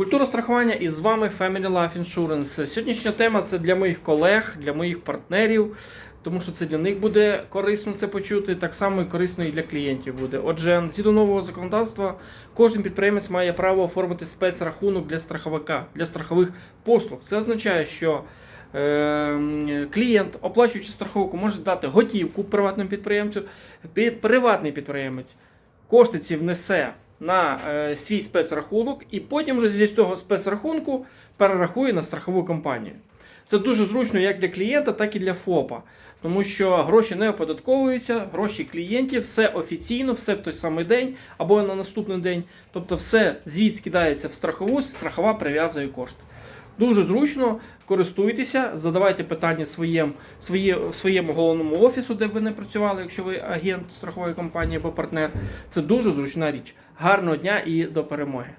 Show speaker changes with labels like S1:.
S1: Культура страхування і з вами Family Life Insurance. Сьогоднішня тема це для моїх колег, для моїх партнерів, тому що це для них буде корисно це почути, так само і корисно і для клієнтів буде. Отже, згідно нового законодавства, кожен підприємець має право оформити спецрахунок для страховика, для страхових послуг. Це означає, що е, клієнт, оплачуючи страховку, може дати готівку приватному підприємцю, під приватний підприємець кошти ці внесе на е, свій спецрахунок і потім вже зі цього спецрахунку перерахує на страхову компанію. Це дуже зручно як для клієнта, так і для ФОПа. Тому що гроші не оподатковуються, гроші клієнтів, все офіційно, все в той самий день або на наступний день. Тобто все звіт скидається в страхову, страхова прив'язує кошти. Дуже зручно, користуйтеся, задавайте питання своєм, своє, своєму головному офісу, де б ви не працювали, якщо ви агент страхової компанії або партнер. Це дуже зручна річ. Гарного дня і до перемоги!